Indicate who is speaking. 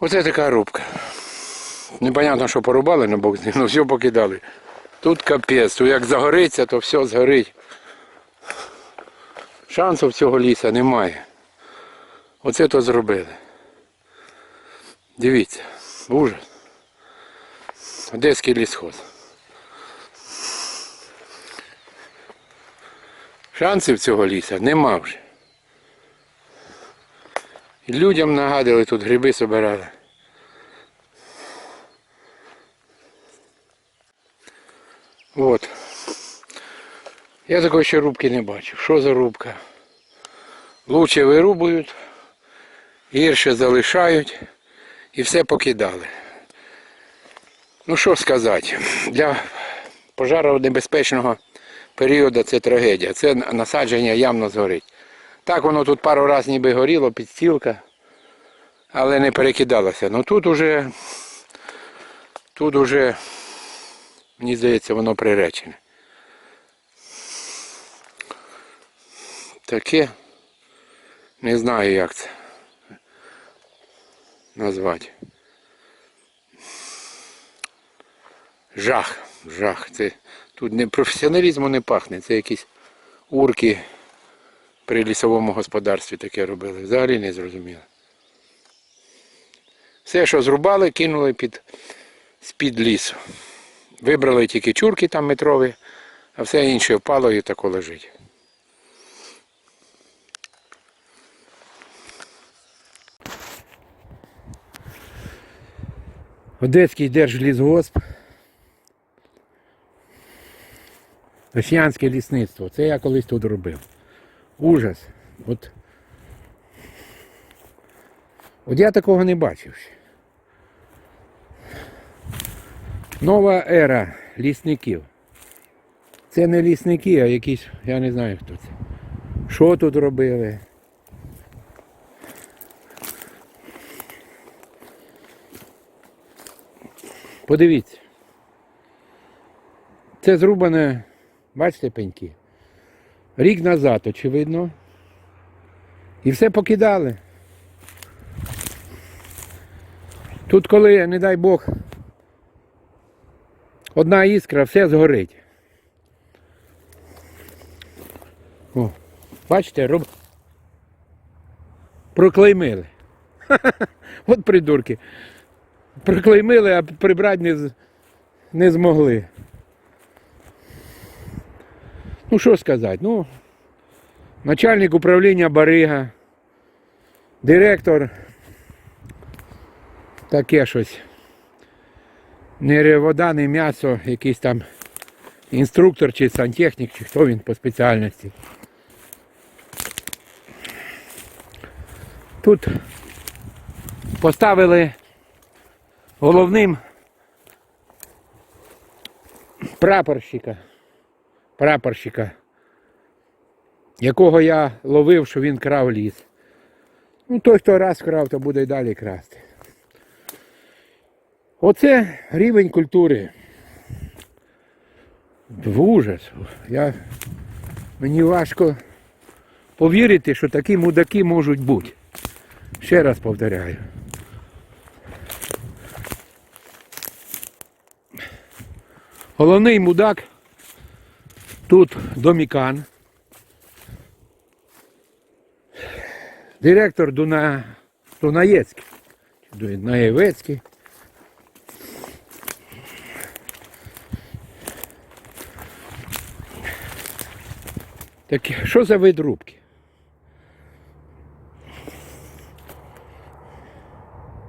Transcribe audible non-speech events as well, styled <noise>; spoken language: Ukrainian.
Speaker 1: Оце така рубка. Непонятно, що порубали на бок, ну все покидали. Тут капець, тут як загориться, то все згорить. Шансів цього ліса немає. Оце то зробили. Дивіться, ужас. Одеський лісхоз. Шансів цього ліса нема вже. Людям нагадали, тут гриби собирали. От. Я такої ще рубки не бачив. Що за рубка? Лучше вирубують, гірше залишають і все покидали. Ну що сказати, для пожаронебезпечного періоду це трагедія. Це насадження явно згорить. Так воно тут пару разів ніби горіло, підстілка, але не перекидалося. Ну тут уже, тут уже, мені здається, воно приречене. Таке, не знаю як це назвати. Жах, жах. Це тут не професіоналізму не пахне, це якісь урки при лісовому господарстві таке робили. Взагалі не зрозуміло. Все, що зрубали, кинули під з-під лісу. Вибрали тільки чурки там метрові, а все інше впало і тако лежить. Одеський держлісгосп. Росіянське лісництво. Це я колись тут робив. Ужас. От, от я такого не бачив. Нова ера лісників. Це не лісники, а якісь, я не знаю хто це. Що тут робили? Подивіться. Це зрубане, бачите, пеньки? Рік назад, очевидно. І все покидали. Тут коли, не дай Бог, одна іскра, все згорить. О, бачите, роб... проклеймили. <laughs> От придурки. Проклеймили, а прибрати не, не змогли. Ну що сказати, ну, начальник управління Барига, директор, таке щось. Не вода, не м'ясо, якийсь там інструктор чи сантехнік, чи хто він по спеціальності. Тут поставили головним прапорщика прапорщика, якого я ловив, що він крав ліс. Ну, той, хто раз крав, то буде й далі красти. Оце рівень культури. В ужас. Я... Мені важко повірити, що такі мудаки можуть бути. Ще раз повторяю. Головний мудак Тут Домікан. Директор Дуна... Дунаєцький. Дунаєвецький. Так що за вид рубки?